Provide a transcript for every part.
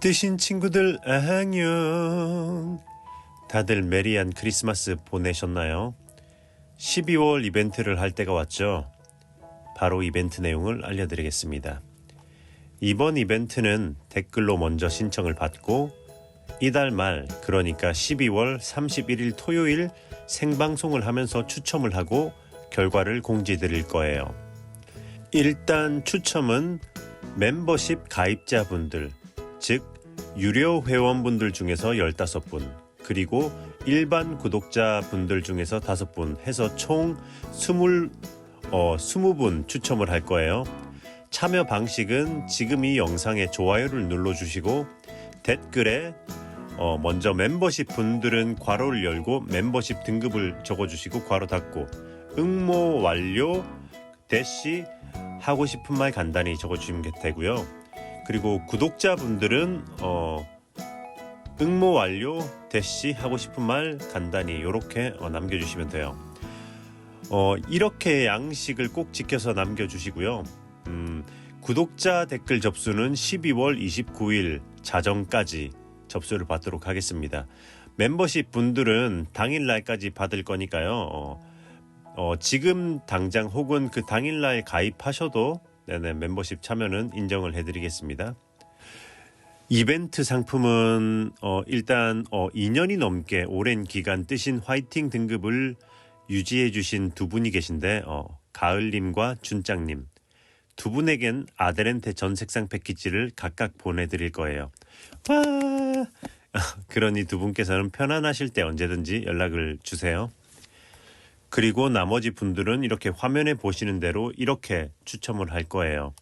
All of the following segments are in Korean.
뜨신 친구들 안녕. 다들 메리한 크리스마스 보내셨나요? 12월 이벤트를 할 때가 왔죠. 바로 이벤트 내용을 알려드리겠습니다. 이번 이벤트는 댓글로 먼저 신청을 받고 이달 말 그러니까 12월 31일 토요일 생방송을 하면서 추첨을 하고 결과를 공지 드릴 거예요. 일단 추첨은 멤버십 가입자분들, 즉 유료 회원분들 중에서 15분, 그리고 일반 구독자분들 중에서 5분 해서 총 20, 어, 20분 추첨을 할 거예요. 참여 방식은 지금 이 영상에 좋아요를 눌러주시고 댓글에 어, 먼저 멤버십 분들은 괄호를 열고 멤버십 등급을 적어주시고 괄호 닫고 응모 완료 대시 하고 싶은 말 간단히 적어주시면 되고요. 그리고 구독자분들은 어, 응모 완료 대시 하고 싶은 말 간단히 이렇게 어, 남겨주시면 돼요. 어, 이렇게 양식을 꼭 지켜서 남겨주시고요. 음, 구독자 댓글 접수는 12월 29일 자정까지 접수를 받도록 하겠습니다. 멤버십 분들은 당일날까지 받을 거니까요. 어, 어, 지금 당장 혹은 그 당일날 가입하셔도 네네, 멤버십 참여는 인정을 해드리겠습니다. 이벤트 상품은 어, 일단 어, 2년이 넘게 오랜 기간 뜨신 화이팅 등급을 유지해 주신 두 분이 계신데 어, 가을님과 준짱님 두 분에겐 아데렌테 전 색상 패키지를 각각 보내드릴 거예요. 와 그러니 두 분께서는 편안하실 때 언제든지 연락을 주세요. 그리고 나머지 분들은 이렇게 화면에 보시는 대로 이렇게 추첨을 할 거예요.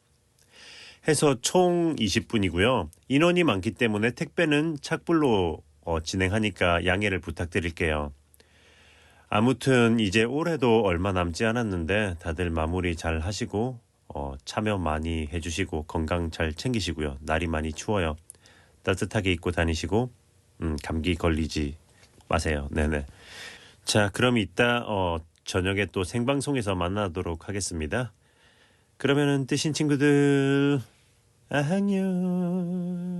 해서 총 20분이고요. 인원이 많기 때문에 택배는 착불로 어, 진행하니까 양해를 부탁드릴게요. 아무튼 이제 올해도 얼마 남지 않았는데 다들 마무리 잘 하시고 어, 참여 많이 해주시고 건강 잘 챙기시고요. 날이 많이 추워요. 따뜻하게 입고 다니시고 음, 감기 걸리지 마세요. 네네. 자, 그럼 이따 어, 저녁에 또 생방송에서 만나도록 하겠습니다. 그러면은 뜨신 친구들 안녕